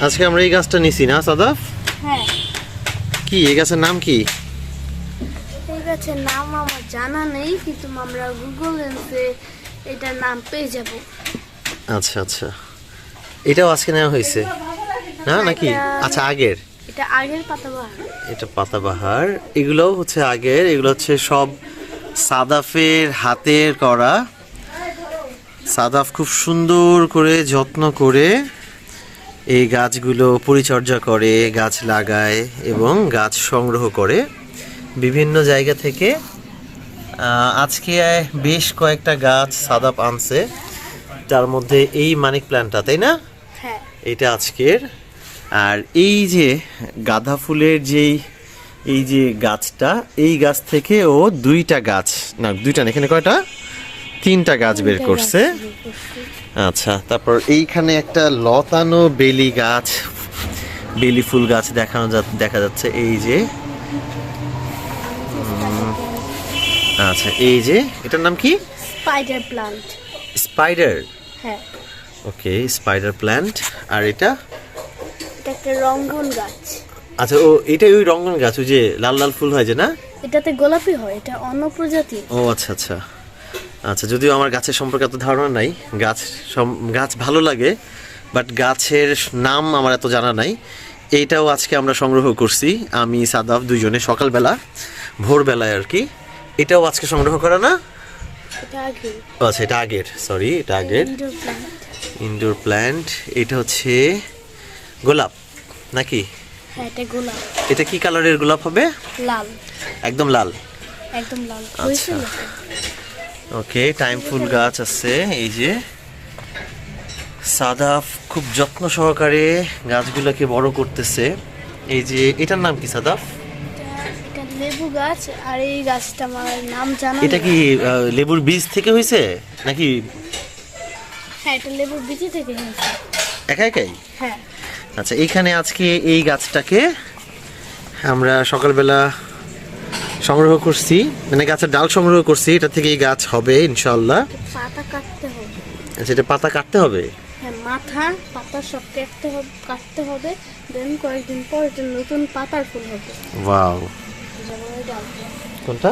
আজকে আমরা এই গাছটা নিছি না সাদাফ? হ্যাঁ। কি এই গাছের নাম কি? এই গাছের নাম আমার জানা নেই কিন্তু আমরা গুগল লেন্সে এটার নাম পেয়ে যাব। আচ্ছা আচ্ছা। এটাও আজকে নেওয়া হয়েছে। না? নাকি? আচ্ছা আগের। এটা আগের পাতাবাহার। এটা পাতাবাহার। এগুলোও হচ্ছে আগের এগুলো হচ্ছে সব সাদাফের হাতের করা। সাদাফ খুব সুন্দর করে যত্ন করে এই গাছগুলো পরিচর্যা করে গাছ লাগায় এবং গাছ সংগ্রহ করে বিভিন্ন জায়গা থেকে আজকে বেশ কয়েকটা গাছ সাদাপ আনছে। তার মধ্যে এই মানিক প্ল্যান্টটা তাই না? হ্যাঁ। এটা আজকের। আর এই যে গাঁদা ফুলের যেই এই যে গাছটা এই গাছ থেকে ও দুইটা গাছ না দুইটা না এখানে কয়টা? তিনটা গাছ বের করছে। আচ্ছা তারপর এইখানে একটা লতানো বেলি গাছ বেলি ফুল গাছ দেখানো দেখা যাচ্ছে এই যে আচ্ছা এই যে এটার নাম কি? স্পাইডার প্লান্ট স্পাইডার হ্যাঁ। ওকে স্পাইডার প্ল্যান্ট আর এটা? এটা একটা রঙ্গন গাছ। আচ্ছা ও এটা ওই রঙ্গন গাছ ওই যে লাল লাল ফুল হয় যে না? এটাতে গোলাপি হয় এটা অন্য প্রজাতির ও আচ্ছা আচ্ছা। আচ্ছা যদিও আমার গাছের সম্পর্কে এত ধারণা নাই গাছ গাছ ভালো লাগে বাট গাছের নাম আমার এত জানা নাই। এইটাও আজকে আমরা সংগ্রহ করছি আমি সাদাফ দুইজনে সকালবেলা ভোরবেলায় আর কি। এটাও আজকে সংগ্রহ করা না? আচ্ছা এটা আগের সরি এটা আগের। ইনডোর প্ল্যান্ট এটা হচ্ছে গোলাপ নাকি? হ্যাঁ এটা গোলাপ। এটা কি কালারের গোলাপ হবে? লাল। একদম লাল। একদম লাল। আচ্ছা। ওকে টাইম ফুল গাছ আছে এই যে। সাদাফ খুব যত্ন সহকারে গাছগুলোকে বড় করতেছে। এই যে এটার নাম কি সাদাফ? লেবু গাছ আর এই গাছটা আমার নাম জানা এটা কি লেবুর বীজ থেকে হয়েছে নাকি? হ্যাঁ এটা লেবুর বিচি থেকে হয়েছে। একা একাই? হ্যাঁ। আচ্ছা এইখানে আজকে এই গাছটাকে আমরা সকালবেলা সংগ্রহ করছি মানে গাছের ডাল সংগ্রহ করছি এটা থেকে এই গাছ হবে ইনশাল্লাহ পাতা কাটতে হবে। আচ্ছা এটা পাতা কাটতে হবে? হ্যাঁ মাথা পাতা সব কাটতে হবে কাটতে হবে দেন কয়েকদিন পর এটা নতুন পাতার ফুল হবে। ওয়াও যেমন ওই ডালটা কোনটা?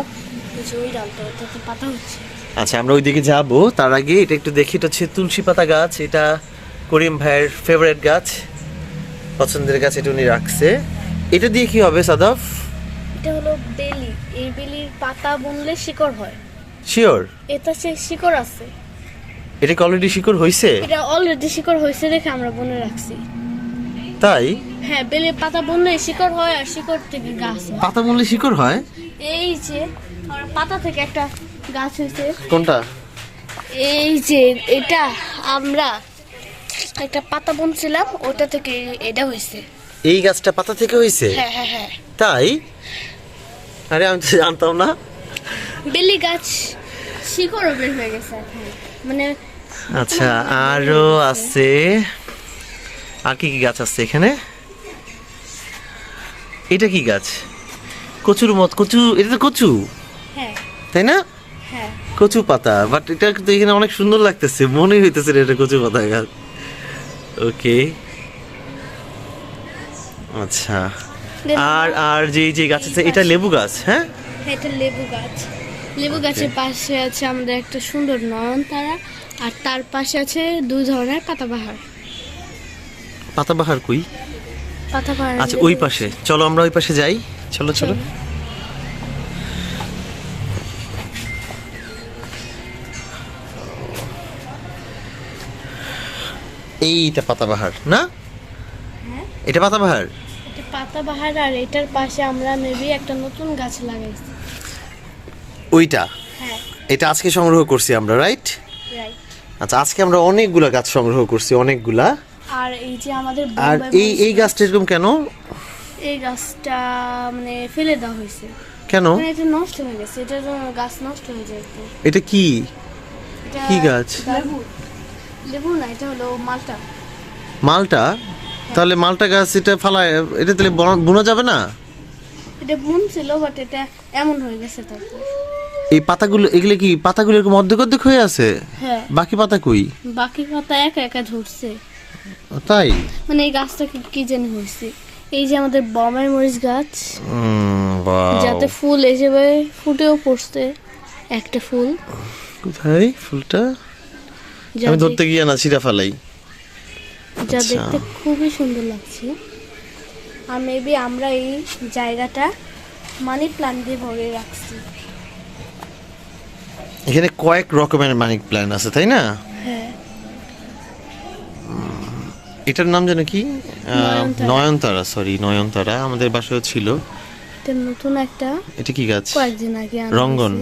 ওই ডালটা ওটাতে পাতা হচ্ছে। আচ্ছা আমরা ওইদিকে যাব। তার আগে এটা একটু দেখি এটা হচ্ছে তুলসী পাতা গাছ এটা করিম ভাইয়ের ফেভারিট গাছ পছন্দের গাছ এটা উনি রাখছে। এটা দিয়ে কি হবে সাদাফ? এটা হলো বেলি। এই বেলির পাতা বুনলে শিকড় হয়। শিওর? এটা সে শিকড় আছে। এটা কি অলরেডি শিকড় হয়েছে এটা অলরেডি শিকড় হয়েছে দেখে আমরা বনে রাখছি। তাই? হ্যাঁ বেলের পাতা বুনলে শিকড় হয় আর শিকড় থেকে গাছ হয়। পাতা মূল্যে শিকড় হয়? এই যে পাতা থেকে একটা গাছ হয়েছে কোনটা? এই যে এটা আমরা একটা পাতা বুনছিলাম ওটা থেকে এটা হয়েছে এই গাছটা পাতা থেকে হয়েছে হ্যাঁ হ্যাঁ হ্যাঁ। তাই? আরে আমি তো জানতাম না। বেলি গাছ শিকড়ও বের হয়ে গেছে এখন। মানে আচ্ছা আরও আছে। আর কি কি গাছ আছে এখানে? এটা কি গাছ? কচুর মত কচু এটা তো কচু। হ্যাঁ। তাই না? হ্যাঁ। কচু পাতা বাট এটা কিন্তু এখানে অনেক সুন্দর লাগতেছে মনে হইতেছে এটা কচু পাতা গাছ। ওকে আচ্ছা। আর আর যে যে গাছ আছে এটা লেবু গাছ হ্যাঁ? হ্যাঁ, এটা লেবু গাছ। লেবু গাছের পাশে আছে আমাদের একটা সুন্দর নয়নতারা আর তার পাশে আছে দুই ধরনের পাতাবাহার। পাতাবাহার কই? পাতাবাহার আচ্ছা ওই পাশে। চলো আমরা ওই পাশে যাই। চলো। চলো। এইটা পাতাবাহার না? হ্যাঁ? এটা পাতাবাহার? পাতাবাহার আর এটার পাশে আমরা মেবি একটা নতুন গাছ লাগাইছি। ওইটা? হ্যাঁ। এটা আজকে সংগ্রহ করছি আমরা রাইট রাইট আচ্ছা আজকে আমরা অনেকগুলা গাছ সংগ্রহ করছি অনেকগুলা। আর এই যে আমাদের আর এই এই গাছটা এরকম কেন? এই গাছটা মানে ফেলে দেওয়া হয়েছে। কেন? মানে এটা নষ্ট হয়ে গেছে এটা গাছ নষ্ট হয়ে যায় এটা কি? এটা কি গাছ? লেবু। লেবু না এটা হলো মালটা। মালটা? তাহলে মালটা গাছ এটা ফালায় এটা তাহলে বনা- যাবে না? এটা বুন ছিল বাট এটা এমন হয়ে গেছে তারপর। এই পাতাগুলো এগুলো কি পাতাগুলো এরকম অর্ধেক অর্ধেক হয়ে আছে? হ্যাঁ। বাকি পাতা কই? বাকি পাতা একা একা ঝরছে তাই? মানে এই গাছটা কি- কি জানি হয়েছে। এই যে আমাদের বমের মরিচ গাছ যাতে ফুল হিসেবে ফুটেও পড়ছে একটা ফুল। কোথায় ফুলটা? আমি ধরতে গিয়ে না ছিঁড়া ফালাই। যা আচ্ছা। দেখতে খুবই সুন্দর লাগছে। আর মেবি আমরা এই জায়গাটা মানি প্লান্ট দিয়ে ভরে রাখছি। এখানে কয়েক রকমের মানিক প্ল্যান আছে তাই না? হ্যাঁ। এটার নাম যেন কি। নয়নতারা। সরি নয়নতারা আমাদের বাসায় ছিল। এটা নতুন একটা এটা কি গাছ? কয়েকদিন আগে রঙ্গন।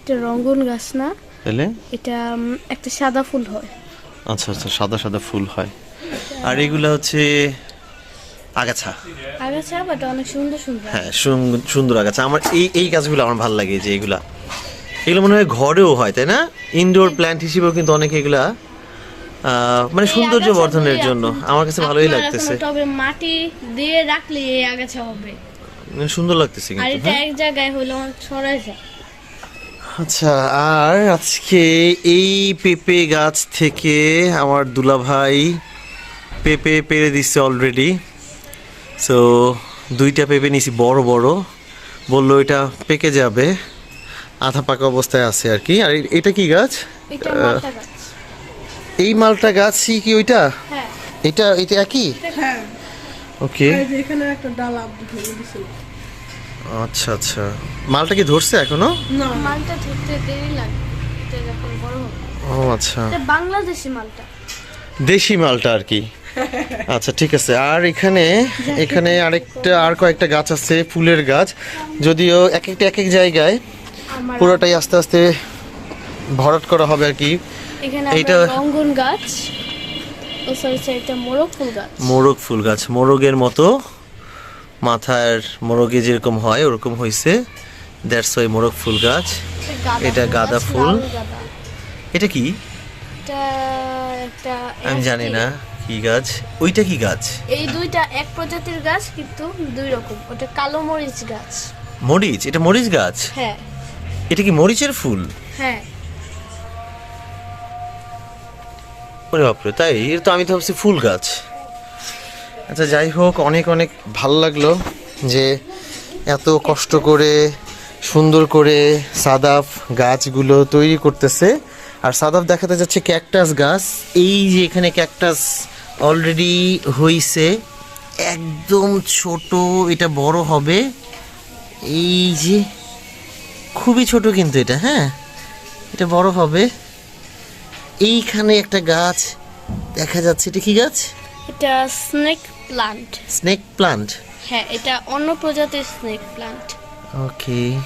এটা রঙ্গন গাছ না। তাহলে? এটা একটা সাদা ফুল হয়। আচ্ছা আচ্ছা সাদা সাদা ফুল হয়। আর এগুলো হচ্ছে আগাছা। আগাছা বাট অনেক সুন্দর সুন্দর হ্যাঁ সুন- সুন্দর আগাছা। আমার এই এই গাছগুলো আমার ভালো লাগে যে এগুলা। এগুলো মনে হয় ঘরেও হয় তাই না? ইনডোর প্ল্যান্ট হিসেবেও কিন্তু অনেক এগুলা মানে সৌন্দর্য বর্ধনের জন্য আমার কাছে ভালোই লাগতেছে। টবে মাটি দিয়ে রাখলে এই আগাছা হবে? মানে সুন্দর লাগতেছে আর কিন্তু এটা হ্যাঁ? এক জায়গায় হলে ছড়ায় যায়। আচ্ছা আর আজকে এই পেঁপে গাছ থেকে আমার দুলাভাই পেঁপে পেরে দিচ্ছে অলরেডি সো দুইটা পেঁপে নিছি বড় বড়। বলল এটা পেকে যাবে। আধা পাকা অবস্থায় আছে আর কি। আর এটা কি গাছ? এটা মালটা গাছ। এই মালটা গাছই কি ওইটা? হ্যাঁ। এটা এটা একই? হ্যাঁ। ওকে এখানে একটা ডাল আচ্ছা আচ্ছা। মালটা কি ধরছে এখনও? না। মালটা ধরতে দেরি লাগে। এটা যখন বড় হবে। ও আচ্ছা। এটা বাংলাদেশি মালটা। দেশি মালটা আর কি। আচ্ছা ঠিক আছে। আর এখানে এখানে আরেকটা আর কয়েকটা গাছ আছে ফুলের গাছ। যদিও এক একটা এক এক জায়গায় পুরোটাই আস্তে আস্তে ভরাট করা হবে আর কি। এইটা- রঙ্গন গাছ ও সরি সরি এটা মোরগ ফুল গাছ। মোরগ ফুল গাছ। মোরগের মতো মাথার মোরগে যেরকম হয় ওরকম হয়েছে দ্যাটস ওই মোরগ ফুল গাছ। এটা গাঁদা ফুল। এটা কি? আমি জানি না। কি গাছ? ওইটা কি গাছ? এই দুইটা এক প্রজাতির গাছ কিন্তু দুই রকম। ওটা কালো মরিচ গাছ। মরিচ? এটা মরিচ গাছ? হ্যাঁ। এটা কি মরিচের ফুল? হ্যাঁ। ওরে বাপরে তাই? এর তো আমি তো ভাবছি ফুল গাছ। আচ্ছা যাই হোক অনেক অনেক ভালো লাগল যে এত কষ্ট করে সুন্দর করে সাদাফ গাছগুলো তৈরি করতেছে। আর সাদাফ দেখাতে যাচ্ছে ক্যাকটাস গাছ। এই যে এখানে ক্যাকটাস অলরেডি হইছে। একদম ছোট এটা বড় হবে। এই যে খুবই ছোট কিন্তু এটা হ্যাঁ? এটা বড় হবে। এইখানে একটা গাছ দেখা যাচ্ছে। এটা কি গাছ? এটা স্নেক প্লান্ট স্নেক প্লান্ট হ্যাঁ এটা অন্য প্রজাতির স্নেক প্লান্ট ওকে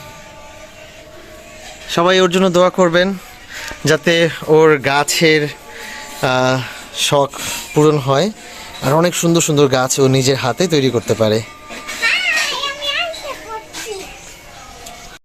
সবাই ওর জন্য দোয়া করবেন যাতে ওর গাছের শখ পূরণ হয় আর অনেক সুন্দর সুন্দর গাছ ও নিজের হাতে তৈরি করতে পারে।